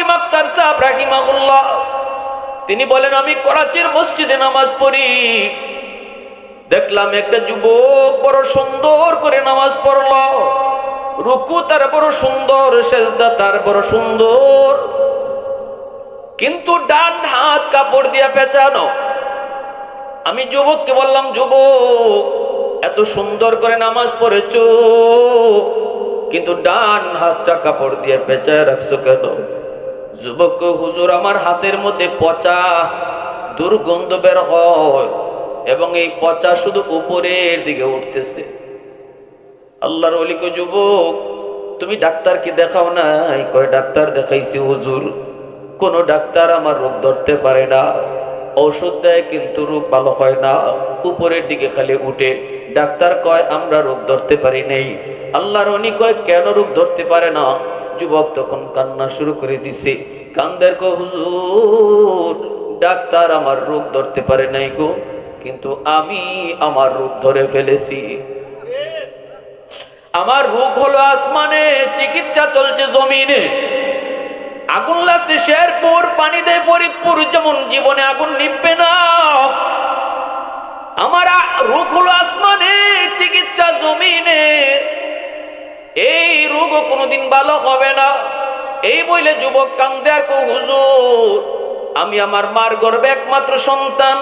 হাকিম আক্তার সাহেব রাহিমাহুল্লাহ, তিনি বলেন, আমি করাচির মসজিদে নামাজ পড়ি। দেখলাম একটা যুবক বড় সুন্দর করে নামাজ পড়ল। রুকু তার বড় সুন্দর, সেজদা তার বড় সুন্দর। কিন্তু ডান হাত কাপড় দিয়া পেঁচানো। আমি যুবককে বললাম, যুবক, এত সুন্দর করে নামাজ পড়েছ, কিন্তু ডান হাতটা কাপড় দিয়ে পেঁচায় রাখছো কেন? যুবক হুজুর, আমার হাতের মধ্যে পচা দুর্গন্ধ বের হয় এবং এই পচা শুধু উপরের দিকে উঠতেছে। আল্লাহর অলিক যুবক, তুমি ডাক্তার কি দেখাও নাই? কয়, ডাক্তার দেখাইছি হুজুর, কোন ডাক্তার আমার রোগ ধরতে পারে না ঔষধ দেয় কিন্তু রোগ ভালো হয় না, উপরের দিকে খালি উঠে। ডাক্তার কয়, আমরা রোগ ধরতে পারি নেই। আল্লাহর অনি কয়, কেন রোগ ধরতে পারে না? যুবক তখন কান্না শুরু করে দিছে। কান্দের কো, হুজুর, ডাক্তার আমার রোগ ধরতে পারে নাই গো, কিন্তু আমি আমার রোগ ধরে ফেলেছি। আমার রোগ হলো আসমানে, চিকিৎসা চলছে জমিনে। আগুন লাগছে শেরপুর পানি দেয় ফরিদপুর, যেমন জীবনে আগুন নিববে না। আমার রোগ হলো আসমানে, চিকিৎসা জমিনে। এই রোগও কোনোদিন ভালো হবে না। এই বইলে যুবক কান্দে আর হুজুর, আমি আমার মার গর্বে একমাত্র সন্তান।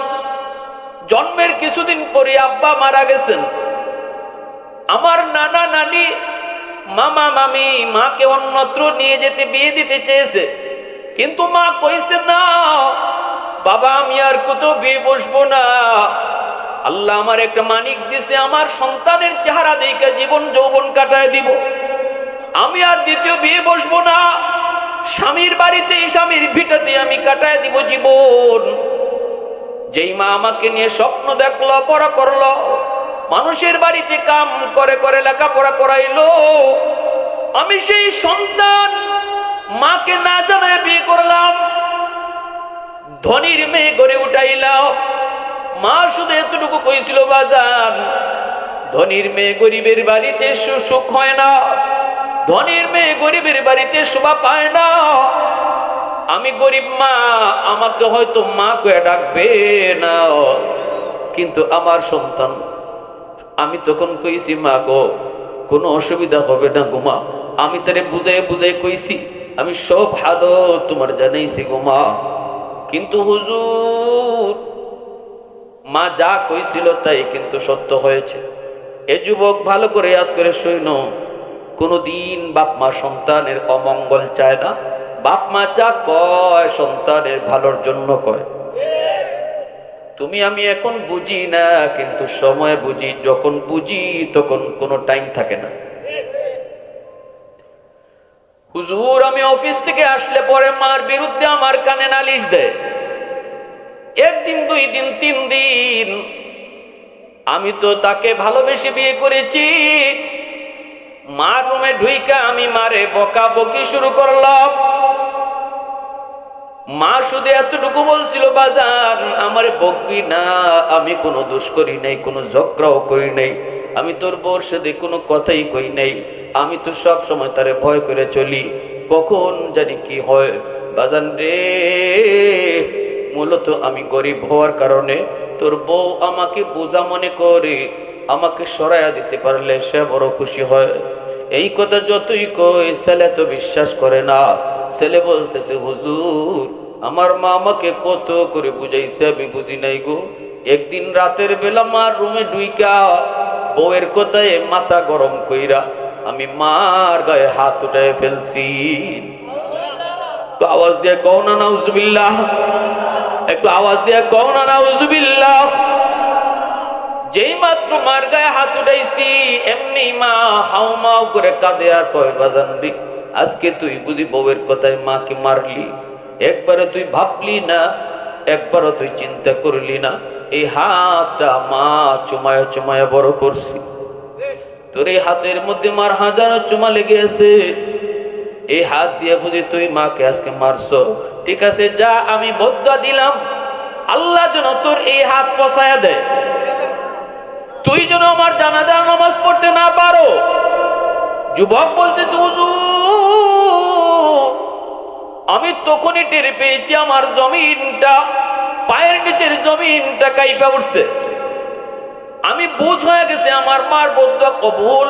জন্মের কিছুদিন পরে আব্বা মারা গেছেন। আমার নানা নানি, মামা মামি মাকে অন্যত্র নিয়ে যেতে বিয়ে দিতে চেয়েছে। কিন্তু মা কইছে, না, বাবা আমি আর কোথাও বিয়ে বসবো না। আল্লাহ আমার একটা মানিক দিছে, আমার সন্তানের চেহারা দেখে জীবন যৌবন কাটায় দিব। আমি আর দ্বিতীয় বিয়ে বসবো না। স্বামীর বাড়িতে স্বামীর ভিটাতে আমি কাটায় দিব জীবন। যেই মা আমাকে নিয়ে স্বপ্ন দেখল, পড়া করল, মানুষের বাড়িতে কাম করে করে লেখাপড়া করাইলো, আমি সেই সন্তান মাকে না জানায় বিয়ে করলাম, ধনির মেয়ে গড়ে উঠাইলাম। মা শুধু এতটুকু কইছিল, বাজান, ধনির মেয়ে গরিবের বাড়িতে সুখ হয় না। ধনির মেয়ে গরিবের বাড়িতে শোভা পায় না। আমি গরিব মা, আমাকে হয়তো মা কয়ে ডাকবে না। কিন্তু আমার সন্তান, আমি তখন কইছি, মা গো, কোনো অসুবিধা হবে না গোমা আমি তারে বুঝাই বুঝাই কইছি, আমি সব ভালো তোমার জানাইছি গোমা কিন্তু হুজুর মা যা কইছিল তাই কিন্তু সত্য হয়েছে। এ যুবক ভালো করে ইয়াদ করে শৈন কোনোদিন বাপ মা সন্তানের অমঙ্গল চায় না। বাপ মা যা কয় সন্তানের ভালোর জন্য কয়। তুমি আমি এখন বুঝি না, কিন্তু সময় বুঝি, যখন বুঝি তখন কোনো টাইম থাকে না। হুজুর, আমি অফিস থেকে আসলে পরে মার বিরুদ্ধে আমার কানে নালিশ দেয়। একদিন, দুই দিন, তিন দিন আমি তো তাকে ভালোবেসে বিয়ে করেছি। মার রুমে ঢুইকা আমি মারে বকা বকি শুরু করলাম। মা শুধু এতটুকু বলছিল বাজার আমার বকবি না, আমি কোনো দোষ করি নাই, কোনো ঝগড়াও করি নাই, আমি তোর বোর সাথে কোনো কথাই কই নাই, আমি তো সব সময় তারে ভয় করে চলি, কখন জানি কি হয়? বাজান রে মূলত আমি গরিব হওয়ার কারণে তোর বউ আমাকে বোঝা মনে করে, আমাকে সরাইয়া দিতে পারলে সে বড় খুশি হয়। এই কথা যতই কই, ছেলে তো বিশ্বাস করে না। ছেলে বলতেছে, হুজুর, আমার মা আমাকে কত করে বুঝাইছে আমি বুঝি নাই গো। একদিন রাতের বেলা মার রুমে ডুইকা বউয়ের কথায় মাথা গরম কইরা আমি মার গায়ে হাত উঠায় ফেলছি। একটু আওয়াজ দিয়ে কও না, নাউজুবিল্লাহ। একটু আওয়াজ দিয়ে কও না, নাউজুবিল্লাহ। যেই মাত্র মার গায়ে হাত উঠাইছি, এমনি মা হাউ মাউ করে কাঁদে আর কয়, বাজান আজকে তুই বুঝি বউয়ের কথায় মাকে মারলি? একবারে তুই ভাবলি না, একবারও তুই চিন্তা করলি না। এই হাতটা মা চুমায় চুমায় বড় করছি। তোর এই হাতের মধ্যে মার হাজারো চুমা লেগে আছে। এই হাত দিয়ে বুঝি তুই মাকে আজকে মারছো? ঠিক আছে, যা আমি বদ্ধ দিলাম। আল্লাহ যেন তোর এই হাত ফসায়া দেয়। তুই যেন আমার জানাজা নামাজ পড়তে না পারো। যুবক বলতেছে আমি তখনই টের পেয়েছি আমার জমিনটা, পায়ের নিচের জমিনটা কাইপা উঠছে। আমি বুঝ হয়ে গেছে আমার মার বদুয়া কবুল।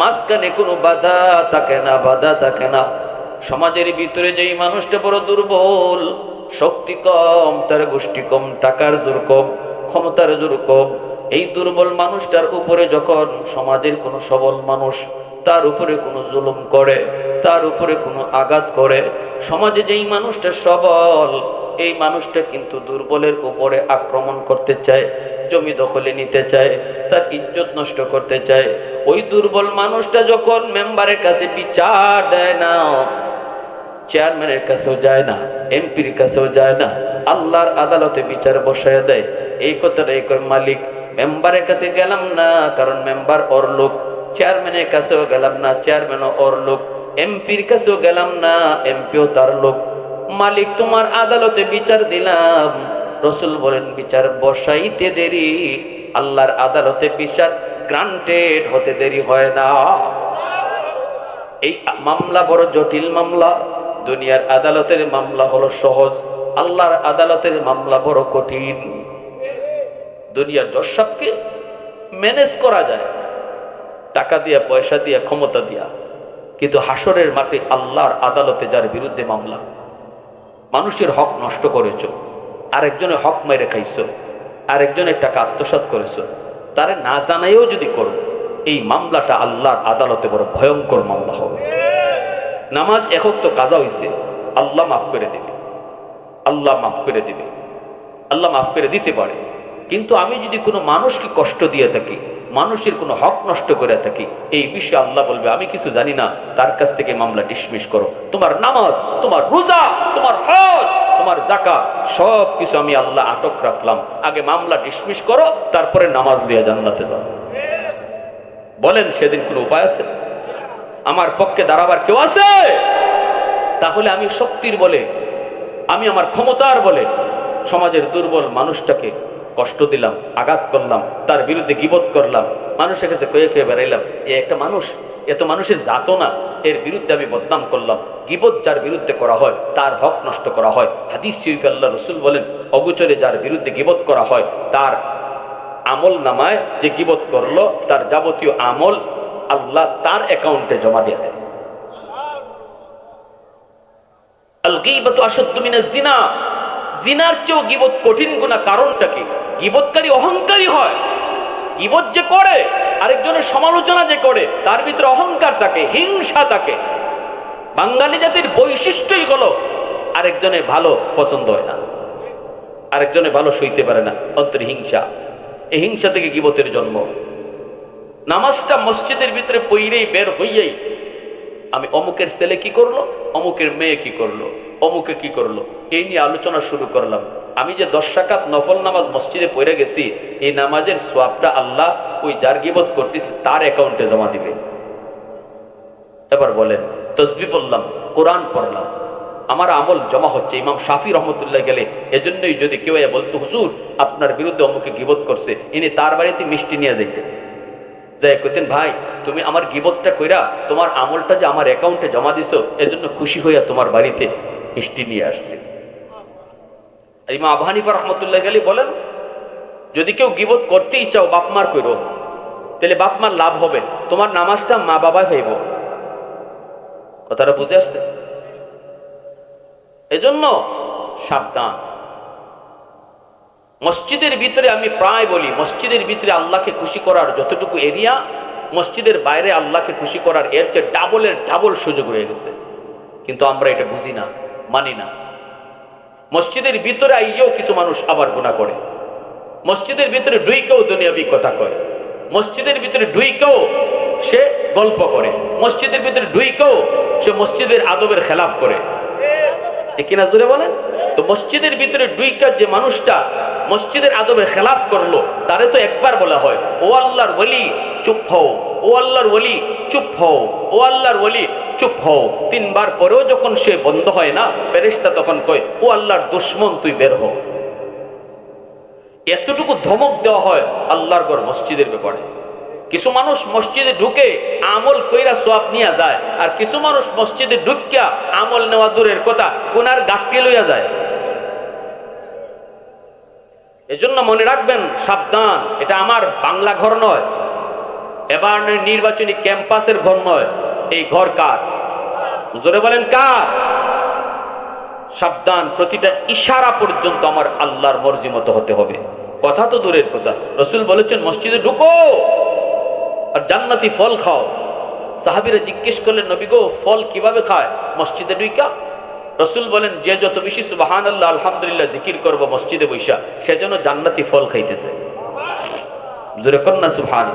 মাঝখানে কোনো বাধা থাকে না, বাধা থাকে না। সমাজের ভিতরে যেই মানুষটা বড় দুর্বল, শক্তি কম, তার গোষ্ঠী কম, টাকার জোর কম, ক্ষমতার জোর কম, এই দুর্বল মানুষটার উপরে যখন সমাজের কোনো সবল মানুষ তার উপরে কোনো জুলুম করে, তার উপরে কোনো আঘাত করে, সমাজে যেই মানুষটা সবল, এই মানুষটা কিন্তু দুর্বলের উপরে আক্রমণ করতে চায়। জমি দখলে নিতে চায়, তার ইজ্জত নষ্ট করতে চায়। ওই দুর্বল মানুষটা যখন মেম্বারের কাছে বিচার দেয় না, চেয়ারম্যানের কাছেও যায় না, এমপির কাছেও যায় না, আল্লাহর আদালতে বিচার বসায় দেয়। এই কথাটা এই মালিক, মেম্বারের কাছে গেলাম না, কারণ মেম্বার ওর লোক, চেয়ারম্যানের কাছেও গেলাম না, চেয়ারম্যানও ওর লোক, এমপির কাছেও গেলাম না, এমপিও তার লোক। মালিক, তোমার আদালতে বিচার দিলাম। রসুল বলেন, বিচার বসাইতে দেরি, আল্লাহর আদালতে বিচার গ্রান্টেড হতে দেরি হয় না। এই মামলা বড় জটিল মামলা। দুনিয়ার আদালতের মামলা হলো সহজ, আল্লাহর আদালতের মামলা বড় কঠিন। দুনিয়ার দর্শককে ম্যানেজ করা যায়, টাকা দিয়া, পয়সা দিয়া, ক্ষমতা দিয়া। কিন্তু হাসরের মাঠে আল্লাহর আদালতে যার বিরুদ্ধে মামলা, মানুষের হক নষ্ট করেছ। আরেকজনের হক মেরে খাইছো আরেকজনের টাকা আত্মসাত করেছ, তারে না জানাইও যদি করো, এই মামলাটা আল্লাহর আদালতে বড় ভয়ঙ্কর মামলা হবে। নামাজ একক তো কাজা হয়েছে আল্লাহ মাফ করে দেবে। আল্লাহ মাফ করে দেবে। আল্লাহ মাফ করে দিতে পারে। কিন্তু আমি যদি কোনো মানুষকে কষ্ট দিয়ে থাকি মানুষের কোনো হক নষ্ট করে থাকি। এই বিষয়ে আল্লাহ বলবে, আমি কিছু জানি না, তার কাছ থেকে মামলা ডিসমিস করো। তোমার নামাজ, তোমার রোজা, তোমার হজ, তোমার জাকা সব কিছু আমি আল্লাহ আটক রাখলাম। আগে মামলা ডিসমিস করো, তারপরে নামাজ দিয়ে জান্নাতে যাও। বলেন, সেদিন কোনো উপায় আছে? আমার পক্ষে দাঁড়াবার কেউ আছে? তাহলে আমি শক্তির বলে, আমি আমার ক্ষমতার বলে, সমাজের দুর্বল মানুষটাকে কষ্ট দিলাম, আঘাত করলাম, তার বিরুদ্ধে গিবত করলাম, মানুষের কাছে কয়ে কয়ে বেড়াইলাম। এ একটা মানুষ এত মানুষের জাতো না। এর বিরুদ্ধে আমি বদনাম করলাম। গিবত যার বিরুদ্ধে করা হয়, তার হক নষ্ট করা হয়। হাদিস শরীফ আল্লাহ রসুল বলেন, অগুচরে যার বিরুদ্ধে গিবত করা হয়, তার আমল নামায় যে গিবত করল, তার যাবতীয় আমল আল্লাহ তার অ্যাকাউন্টে জমা দিয়ে দেয়। জিনার চেয়েও গিবত কঠিন গুণা কারণটা কি? গিবতকারী অহংকারী হয়। গিবত যে করে, আরেকজনের সমালোচনা যে করে, তার ভিতরে অহংকার থাকে, হিংসা থাকে। বাঙালি জাতির বৈশিষ্ট্যই হলো, আরেকজনের ভালো পছন্দ হয় না। আরেকজনে ভালো সইতে পারে না, অন্তরে হিংসা। এই হিংসা থেকে গিবতের জন্ম। নামাজটা মসজিদের ভিতরে পইরেই বের হইয়াই, আমি অমুকের ছেলে কি করল? অমুকের মেয়ে কি করল? অমুকে কি করল? এই নিয়ে আলোচনা শুরু করলাম। আমি যে দশ সাকাত নফল নামাজ মসজিদে পড়ে গেছি, এই নামাজের সোয়াবটা আল্লাহ ওই যার গিবত করতেছি তার অ্যাকাউন্টে জমা দিবে। এবার বলেন, তসবি পড়লাম, কোরআন পড়লাম, আমার আমল জমা হচ্ছে, ইমাম শাফি রহমতুল্লাহ গেলে এজন্যই যদি কেউ বলতো, হুজুর, আপনার বিরুদ্ধে অমুকে গিবত করছে, ইনি তার বাড়িতে মিষ্টি নিয়ে যাইতেন। যাই কইতেন, ভাই, তুমি আমার গিবতটা কইরা তোমার আমলটা যে আমার অ্যাকাউন্টে জমা দিছো, এজন্য খুশি হইয়া তোমার বাড়িতে মিষ্টি নিয়ে আসছে। ইমা আবু হানিফা রহমতুল্লাহ গেলে বলেন, যদি কেউ গিবোধ করতেই চাও বাপ মার কইরো, তাহলে বাপ মার লাভ হবে। তোমার নামাজটা মা বাবা হইব কথাটা বুঝে আসছে? এজন্য সাবধান। মসজিদের ভিতরে আমি প্রায় বলি, মসজিদের ভিতরে আল্লাহকে খুশি করার যতটুকু এরিয়া, মসজিদের বাইরে আল্লাহকে খুশি করার এর চেয়ে ডাবলের ডাবল সুযোগ রয়ে গেছে। কিন্তু আমরা এটা বুঝি না, মানি না। মসজিদের ভিতরে আইয়েও কিছু মানুষ আবার গুণা করে। মসজিদের ভিতরে ডুইকেও দুনিয়াবি কথা কয়। মসজিদের ভিতরে ডুইকেও সে গল্প করে। মসজিদের ভিতরে ডুইকেও সে মসজিদের আদবের খেলাফ করে। কিনা জোরে বলেন? তো মসজিদের ভিতরে ডুইকার যে মানুষটা মসজিদের আদবের খেলাফ করল, তারে তো একবার বলা হয়, ও আল্লাহর ওলি, চুপ হও। ও আল্লাহর ওলি, চুপ হও। ও আল্লাহর ওলি চুপ হও। তিনবার পরেও যখন সে বন্ধ হয় না, ফেরেশতা তখন কয়, ও আল্লাহর দুশ্মন, তুই বের হও এতটুকু ধমক দেওয়া হয় আল্লাহর ঘর মসজিদের ব্যাপারে। কিছু মানুষ মসজিদে ঢুকে আমল কইরা সোয়াব নিয়ে যায়, আর কিছু মানুষ মসজিদে ঢুকিয়া আমল নেওয়া দূরের কথা কোনার গাটকে লইয়া যায়। এজন্য মনে রাখবেন, সাবধান, এটা আমার বাংলা ঘর নয়। এবার নির্বাচনী ক্যাম্পাসের ঘর নয়। এই ঘর কার? জোরে বলেন কার? সাবধান, প্রতিটা ইশারা পর্যন্ত আমার আল্লাহর মর্জি মতো হতে হবে। কথা তো দূরের কথা। রসুল বলেছেন, মসজিদে ঢুকো আর জান্নাতি ফল খাও। সাহাবিরা জিজ্ঞেস করলেন, নবী গো, ফল কীভাবে খায়? মসজিদে ঢুইকা। রসুল বলেন, যে যত বেশি সুবাহান আল্লাহ আলহামদুলিল্লাহ জিকির করব মসজিদে বৈশা সেজন্য জান্নাতি ফল খাইতেছে। জোরে কন্যা সুবহান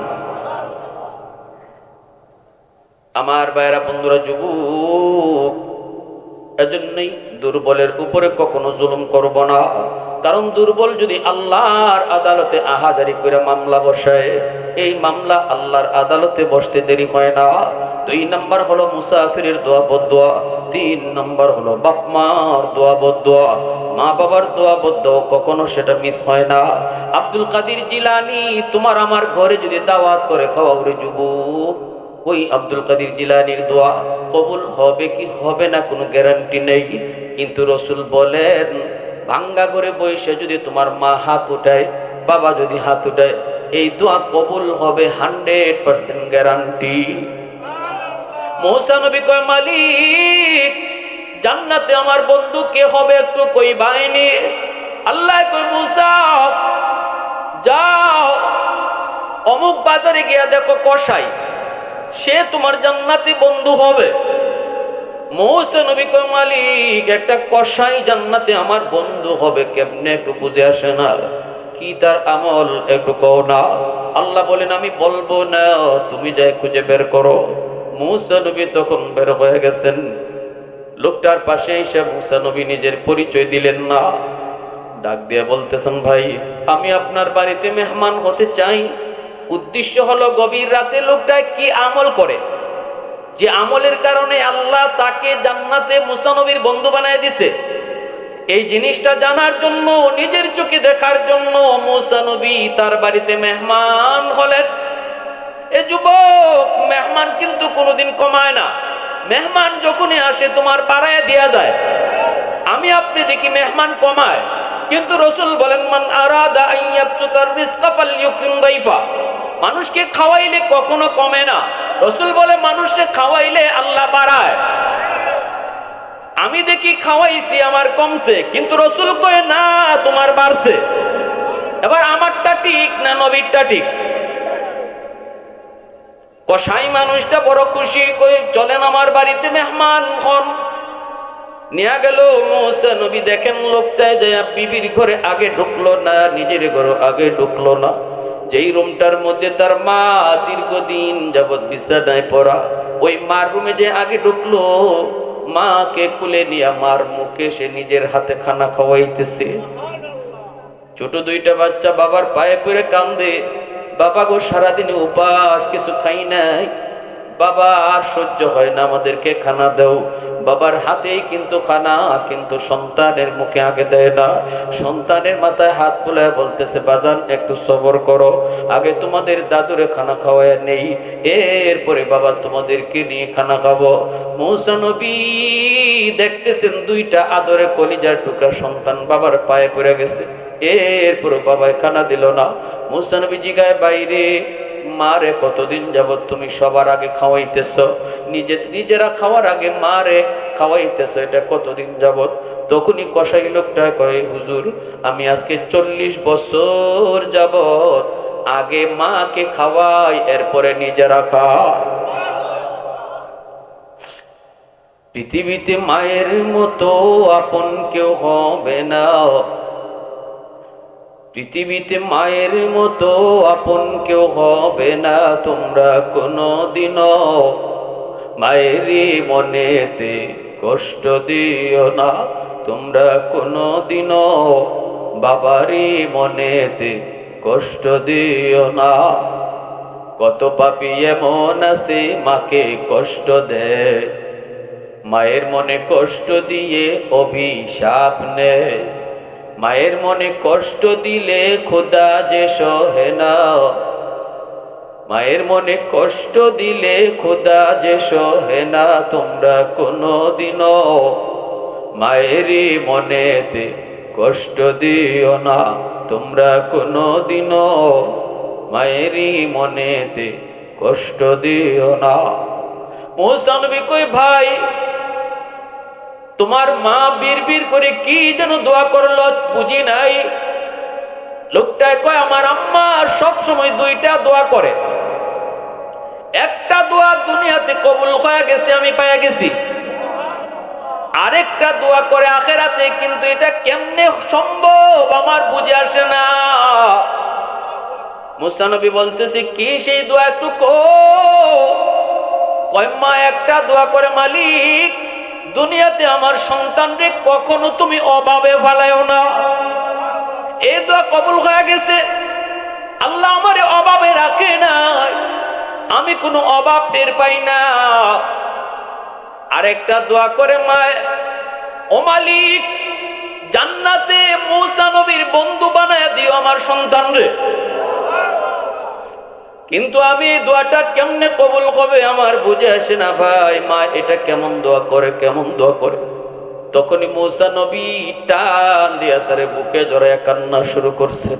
আমার বাইরা বন্ধুরা, যুবক, এজন্যই দুর্বলের উপরে কখনো জুলুম করব না। কারণ দুর্বল যদি আল্লাহর আদালতে আহাদারি করে মামলা বসায় এই মামলা আল্লাহর আদালতে বসতে দেরি হয় না। দুই নাম্বার হলো মুসাফিরের দোয়া বদোয়া তিন নাম্বার হলো বাপ মার দোয়া বদোয়া মা বাবার দোয়া বদোয়া কখনো সেটা মিস হয় না। আব্দুল কাদির জিলানি, তোমার আমার ঘরে যদি দাওয়াত করে, খাওয়া যুবক। ওই আব্দুল কাদির জিলানির দোয়া কবুল হবে কি হবে না কোনো গ্যারান্টি নেই। কিন্তু রসুল বলেন, ভাঙ্গা করে বসে যদি তোমার মা হাত উঠায়, বাবা যদি হাত উঠায়, এই দোয়া কবুল হবে হান্ড্রেড পার্সেন্ট গ্যারান্টি। মহসানবী কয়, মালিক, জান্নাতে আমার বন্ধু কে হবে একটু কই বাইনি আল্লাহ কই মুসা, যাও, অমুক বাজারে গিয়া দেখো কষাই সে তোমার জান্নাতি বন্ধু হবে। মালিক, একটা জান্নাতে আমার বন্ধু হবে, কেমনে একটু আসে না? কি তার আমল, একটু কও না। বলেন, আমি বলব না, তুমি যাই খুঁজে বের করো। মৌসা তখন বের হয়ে গেছেন। লোকটার পাশে এসে মুসা নবী নিজের পরিচয় দিলেন না। ডাক দিয়ে বলতেছেন, ভাই, আমি আপনার বাড়িতে মেহমান হতে চাই। উদ্দেশ্য হলো গভীর রাতে লোকটা কি আমল করে? যে আমলের কারণে আল্লাহ তাকে জান্নাতে মুসানবীর বন্ধু বানায় দিছে। এই জিনিসটা জানার জন্য, নিজের চোখে দেখার জন্য মুসানবী তার বাড়িতে মেহমান হলেন। এ যুবক, মেহমান কিন্তু কোনোদিন কমায় না। মেহমান যখনই আসে, তোমার পাড়ায় দেয়া যায়। আমি আপনি দেখি মেহমান কমায়। কিন্তু রসুল বলেন, মান আরাদা আইয়াবসুতার রিজকা ফালইউকরিম দাইফা। মানুষকে খাওয়াইলে কখনো কমে না। রসুল বলে, মানুষকে খাওয়াইলে আল্লাহ বাড়ায়। আমি দেখি খাওয়াইছি, আমার কমছে। কিন্তু রসুল কয়ে, না, তোমার বাড়ছে। এবার আমারটা ঠিক না নবীরটা ঠিক? কসাই মানুষটা বড় খুশি কই চলেন আমার বাড়িতে মেহমান হন। নিয়ে গেল নবী দেখেন লোকটায় যে বিবির ঘরে আগে ঢুকলো না, নিজের ঘরে আগে ঢুকলো না। যেই রুমটার মধ্যে তার মা দীর্ঘদিন যাবৎ বিছানায় পড়া, ওই মার রুমে যে আগে ঢুকলো, মাকে কুলে নিয়ে মার মুখে সে নিজের হাতে খানা খাওয়াইতেছে। ছোট দুইটা বাচ্চা বাবার পায়ে পরে কান্দে, বাবা গো, সারাদিনে উপাস, কিছু খাই নাই? বাবা, আর সহ্য হয় না আমাদেরকে খানা দাও। বাবার হাতেই কিন্তু খানা, কিন্তু সন্তানের মুখে আগে দেয় না। সন্তানের মাথায় হাত বুলায় বলতেছে, বাজান, একটু সবর করো। আগে তোমাদের দাদুরে খানা খাওয়ায় নেই। এরপরে বাবা তোমাদেরকে নিয়ে খানা খাব। মৌসানবী দেখতেছেন দুইটা আদরে কলিজার টুকরা সন্তান বাবার পায়ে পড়ে গেছে। এরপরে বাবায় খানা দিল না। মুসানবী জিগায়, বাইরে মারে কতদিন যাবত তুমি সবার আগে খাওয়াইতেছ? নিজে, নিজেরা খাওয়ার আগে মারে খাওয়াইতেছ, এটা কতদিন যাবত তখনই কষাই লোকটা কয়, হুজুর, আমি আজকে চল্লিশ বছর যাবত আগে মাকে খাওয়াই, এরপরে নিজেরা খায় পৃথিবীতে মায়ের মতো আপন কেউ হবে না। পৃথিবীতে মায়ের মতো আপন কেউ হবে না তোমরা কোনো দিনও মায়েরই মনেতে কষ্ট দিও না তোমরা কোনো দিনও বাবারই মনেতে কষ্ট দিও না। কত পাপি এমন আছে, মাকে কষ্ট দেয় মায়ের মনে কষ্ট দিয়ে অভিশাপ নেয় মায়ের মনে কষ্ট দিলে খোদা যে সহে না। মায়ের মনে কষ্ট দিলে খোদা যে সহে না তোমরা কোনো দিনও মায়েরই মনেতে কষ্ট দিও না তোমরা কোনো দিনও মায়েরই মনেতে কষ্ট দিও না। মোসানবি কই ভাই তোমার মা বীর করে কি যেন দোয়া করল বুঝি নাই। লোকটায় কয়, আমার আম্মা সব সময় দুইটা দোয়া করে। একটা দোয়া দুনিয়াতে কবুল হয়ে গেছে, আমি পাইয়া গেছি। আরেকটা দোয়া করে আখেরাতে, কিন্তু এটা কেমনে সম্ভব আমার বুঝে আসে না। মুসানবী বলতেছে, কি সেই দোয়া একটু কয়, মা, একটা দোয়া করে মালিক দুনিয়াতে আমার সন্তানরে কখনো তুমি অভাবে ফালাইও না। এই দোয়া কবুল হয়ে গেছে। আল্লাহ আমার অভাবে রাখে নাই। আমি কোনো অভাব টের পাই না। আরেকটা দোয়া করে মায়, ও মালিক, জান্নাতে মৌসা নবীর বন্ধু বানায় দিও আমার সন্তান রে কিন্তু আমি দোয়াটা কেমনে কবুল হবে আমার বুঝে আসে না ভাই। মা, এটা কেমন দোয়া করে, কেমন দোয়া করে? তখনই মৌসা নবী টান দিয়া তারে বুকে জড়ায় কান্না শুরু করছেন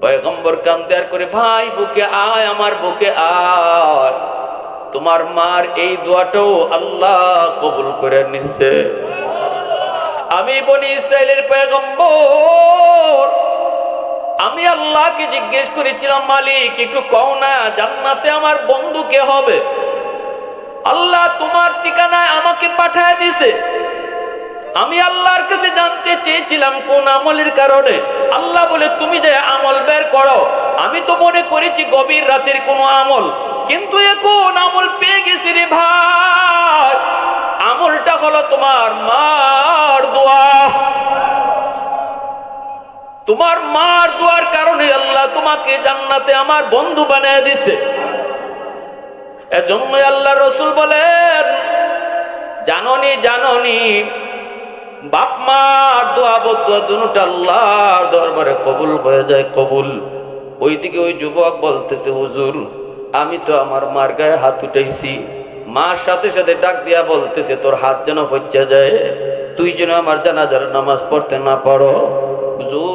পয়গম্বর কান্দে আর করে, ভাই, বুকে আয়, আমার বুকে আয়। তোমার মার এই দোয়াটাও আল্লাহ কবুল করে নিচ্ছে আমি বনি ইসরায়েলের পয়গম্বর আমি আল্লাহকে জিজ্ঞেস করেছিলাম, মালিক, একটু কও না, জান্নাতে আমার বন্ধু কে হবে? আল্লাহ তোমার ঠিকানায় আমাকে পাঠায় দিছে। আমি আল্লাহর কাছে জানতে চেয়েছিলাম কোন আমলের কারণে। আল্লাহ বলে, তুমি যে আমল বের করো, আমি তো মনে করেছি গভীর রাতের কোনো আমল, কিন্তু এখন আমল পেয়ে গেছি রে ভাই? আমলটা হলো তোমার মার দোয়া। তোমার মার দোয়ার কারণে আল্লাহ তোমাকে জান্নাতে আমার বন্ধু বানিয়ে দিছে। এজন্য আল্লাহ রসুল বলেন, জাননি জাননি, বাপ মার দোয়া বদুয়া দুটা আল্লাহর দরবারে কবুল হয়ে যায়, কবুল। ওইদিকে ওই যুবক বলতেছে, হুজুর, আমি তো আমার মার গায়ে হাত উঠাইছি। মার সাথে সাথে ডাক দিয়া বলতেছে, তোর হাত যেন ফজ্জা যায়। তুই যেন আমার জানাজার নামাজ পড়তে না পারো। হুজুর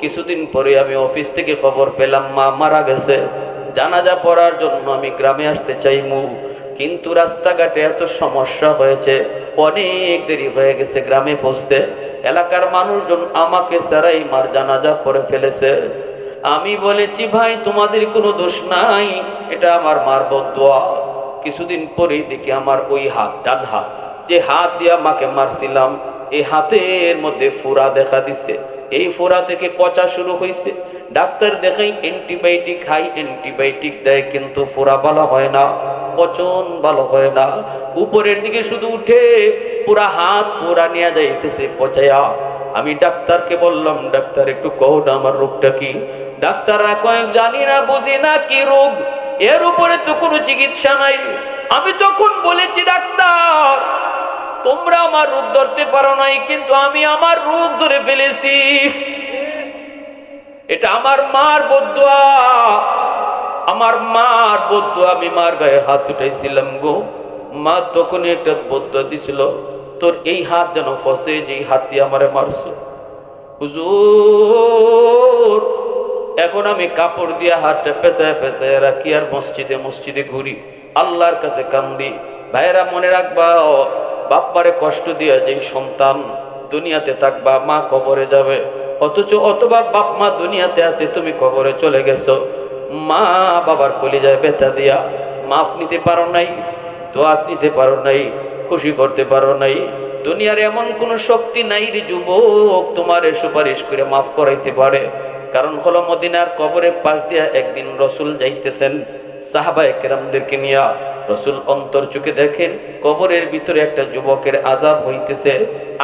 কিছুদিন পরে আমি অফিস থেকে খবর পেলাম, মা মারা গেছে। জানাজা পড়ার জন্য আমি গ্রামে আসতে চাইমু, কিন্তু রাস্তাঘাটে এত সমস্যা হয়েছে, অনেক দেরি হয়ে গেছে গ্রামে পৌঁছতে। এলাকার মানুষজন আমাকে সারাই মার জানাজা পরে ফেলেছে। আমি বলেছি, ভাই, তোমাদের কোনো দোষ নাই, এটা আমার মার বদোয়া। কিছুদিন পরেই দেখি আমার ওই হাত, ডান হাত, যে হাত দিয়ে মাকে মারছিলাম এই হাতের মধ্যে ফুরা দেখা দিছে। এই ফোড়া থেকে পচা শুরু হয়েছে ডাক্তার দেখাই অ্যান্টিবায়োটিক হাই অ্যান্টিবায়োটিক দেয়, কিন্তু ফোড়া ভালো হয় না, পচন ভালো হয় না। উপরের দিকে শুধু উঠে পুরা হাত পুরা নিয়ে যাইতেছে পচায়া। আমি ডাক্তারকে বললাম, ডাক্তার, একটু কও না আমার রোগটা কি? ডাক্তাররা কয়েক জানি না, বুঝি না কি রোগ। এর উপরে তো কোনো চিকিৎসা নাই। আমি তখন বলেছি, ডাক্তার তোমরা আমার রোগ ধরতে পারো নাই, কিন্তু আমি আমার রোগ ধরে ফেলেছি। এটা আমার মার বদুয়া আমার মার বদুয়া আমি মার গায়ে হাত উঠাইছিলাম গো। মা তখন একটা বদুয়া দিছিল, তোর এই হাত যেন ফসে যে হাত দিয়ে আমারে মারছো। হুজুর, এখন আমি কাপড় দিয়ে হাতটা পেঁচায় পেঁচায় রাখি আর মসজিদে মসজিদে ঘুরি। আল্লাহর কাছে কান্দি ভাইরা মনে রাখবা বাপ্পারে কষ্ট দিয়া যে সন্তান দুনিয়াতে থাকবা, মা কবরে যাবে। অথচ অতবা বাপ মা দুনিয়াতে আছে, তুমি কবরে চলে গেছো। মা বাবার কলিজায় ব্যথা দিয়া মাফ নিতে পারো নাই দোয়াত নিতে পারো নাই, খুশি করতে পারো নাই। দুনিয়ার এমন কোন শক্তি নাই রে যুবক, তোমারে সুপারিশ করে মাফ করাইতে পারে। কারণ হলো মদিনার কবরের পাশ দিয়া একদিন রসুল যাইতেছেন সাহাবা একরামদেরকে নিয়া। রসুল অন্তর চোখে দেখেন, কবরের ভিতরে একটা যুবকের আজাব হইতেছে।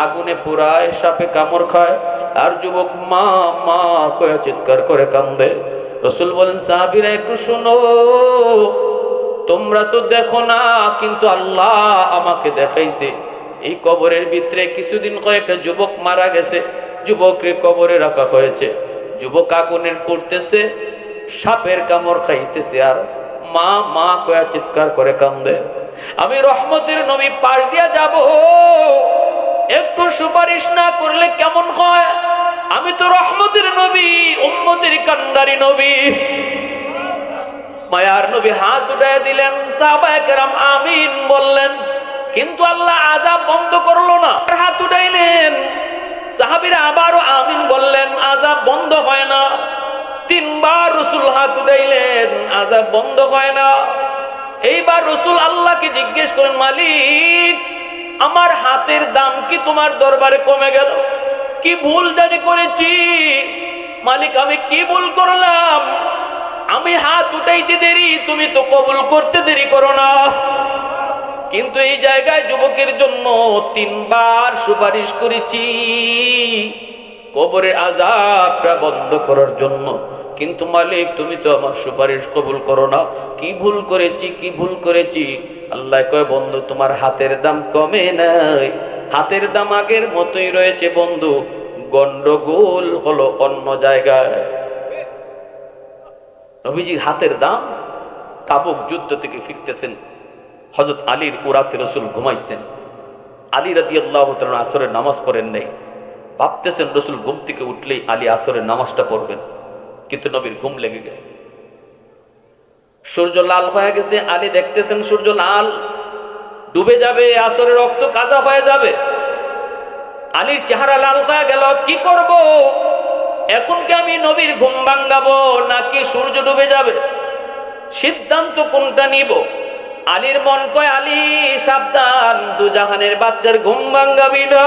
আগুনে পুরায় সাপে কামড় খায়, আর যুবক মা মা কয়া চিৎকার করে কান্দে। রসুল বলেন, সাহাবিরা, একটু শোনো। তোমরা তো দেখো না, কিন্তু আল্লাহ আমাকে দেখাইছে। এই কবরের ভিতরে কিছুদিন কয়েকটা যুবক মারা গেছে। যুবকরে কবরে রাখা হয়েছে। যুবক আগুনের পড়তেছে, সাপের কামড় খাইতেছে আর মা মা কয়া চিৎকার করে কান্দে, আমি রহমতের নবী, পাশ দিয়া যাব। একটু সুপারিশ না করলে কেমন হয়? আমি তো রহমতের নবী, উম্মতের কান্দারি নবী। মায়ার নবী হাত উঠায় দিলেন সাহাবাহাম আমিন বললেন, কিন্তু আল্লাহ আজাব বন্ধ করল না। হাত উঠাইলেন, সাহাবিরা আবারও আমিন বললেন আজাব বন্ধ হয় না। তিনবার রসুল হাত উঠাইলেন আজাব বন্ধ হয় না। এইবার রসুল আল্লাহকে জিজ্ঞেস করেন, মালিক, আমার হাতের দাম কি তোমার দরবারে কমে গেল? কি ভুল জানি করেছি? মালিক, আমি কি ভুল করলাম? আমি হাত উঠাইতে দেরি, তুমি তো কবুল করতে দেরি করো না। কিন্তু এই জায়গায় যুবকের জন্য তিনবার সুপারিশ করেছি, কবরের আজাবটা বন্ধ করার জন্য। কিন্তু মালিক, তুমি তো আমার সুপারিশ কবুল করো না। কি ভুল করেছি, কি ভুল করেছি? আল্লাহ কয়, বন্ধু, তোমার হাতের দাম কমে নাই। হাতের দাম আগের মতোই রয়েছে, বন্ধু। গন্ডগোল হলো অন্য জায়গায়। নবীজির হাতের দাম তাবুক যুদ্ধ থেকে ফিরতেছেন। হজরত আলীর উরাতে রসুল ঘুমাইছেন। আলী রাতি আল্লাহ আসরের নামাজ পড়েন নেই। ভাবতেছেন রসুল ঘুম থেকে উঠলেই আলী আসরের নামাজটা পড়বেন। কিন্তু নবীর ঘুম লেগে গেছে। সূর্য লাল হয়ে গেছে, আলী দেখতেছেন সূর্য লাল। ডুবে যাবে আসরের রক্ত কাজা হয়ে যাবে। আলীর চেহারা লাল হয়ে গেল, কি করব? এখন কি আমি নবীর ঘুম ভাঙ্গাবো নাকি সূর্য ডুবে যাবে? সিদ্ধান্ত কোনটা নিব? আলীর মন কয়, আলী, সাবধান দু জাহানের বাচ্চার ঘুম ভাঙ্গাবি না।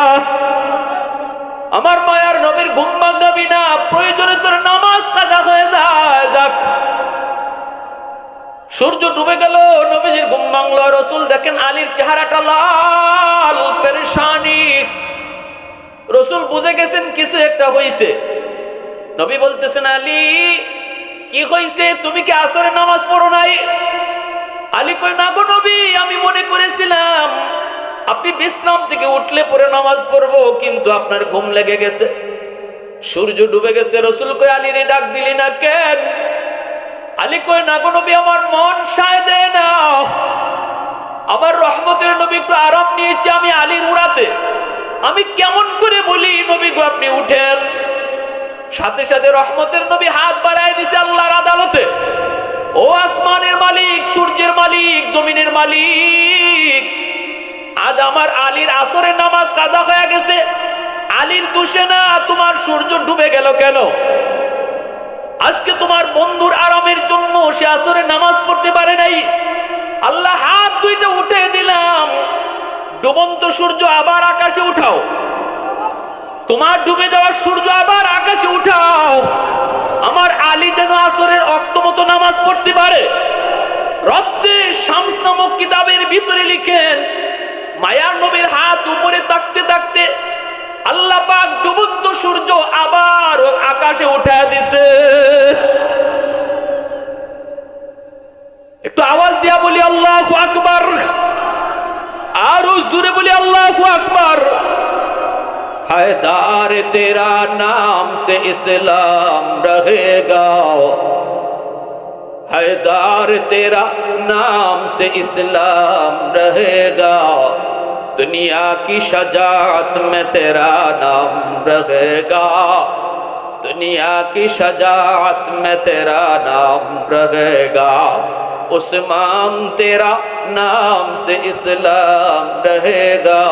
আমার মায়ার নবীর ঘুম ভাঙ্গাবি না, প্রয়োজনে তোর নামাজ কাজা হয়ে যায়, যাক। সূর্য ডুবে গেল, নবীজির ঘুম ভাঙলো রসুল দেখেন আলীর চেহারাটা লাল, পেরেশানি। রসুল বুঝে গেছেন, কিছু একটা হইছে। নবী বলতেছেন, আলী, কি হইছে? তুমি কি আসরে নামাজ পড়ো নাই? আলী কই না গো নবী, আমি মনে করেছিলাম আপনি বিশ্রাম থেকে উঠলে পরে নামাজ পড়ব, কিন্তু আপনার ঘুম লেগে গেছে। সূর্য ডুবে গেছে, রসুল কই আলীরে ডাক দিলি না কেন? আলী কই না নবী, আমার মন সায় দেয় না আমার রহমতের নবী একটু আরাম নিয়েছে আমি আলীর উড়াতে। আমি কেমন করে বলি, নবী গো, আপনি উঠেন। সাথে সাথে রহমতের নবী হাত বাড়ায় দিছে আল্লাহর আদালতে। ও আসমানের মালিক, সূর্যের মালিক, জমিনের মালিক। আজ আমার আলীর আসরের নামাজ কাদা হয়ে গেছে। আলীর দোষে না, তোমার সূর্য ডুবে গেল কেন? আজকে তোমার বন্ধুর আরামের জন্য সে আসরে নামাজ পড়তে পারে নাই। আল্লাহ হাত দুইটা উঠে দিলাম। ডুবন্ত সূর্য আবার আকাশে উঠাও। তোমার ডুবে যাওয়ার সূর্য আবার আকাশে উঠাও। আমার আলী যেন আসরের অক্ত মতো নামাজ পড়তে পারে। রব্দের শামস নামক কিতাবের ভিতরে লিখেন মায়ার নবীর হাত উপরে তাকতে তাকতে আল্লাহ পাক ডুবন্ত সূর্য আবার আকাশে উঠা দিছে একটু আওয়াজ দিয়া বলি আল্লাহ আকবার আরো জুড়ে বলি আল্লাহ আকবার हैदार तेरा नाम से इस्लाम रहेगा हैदार तेरा नाम से इस्लाम रहेगा। दुनिया की शजात में तेरा नाम रहेगा। दुनिया की शजात में तेरा नाम रहेगा। उस्मान तेरा नाम से इस्लाम रहेगा।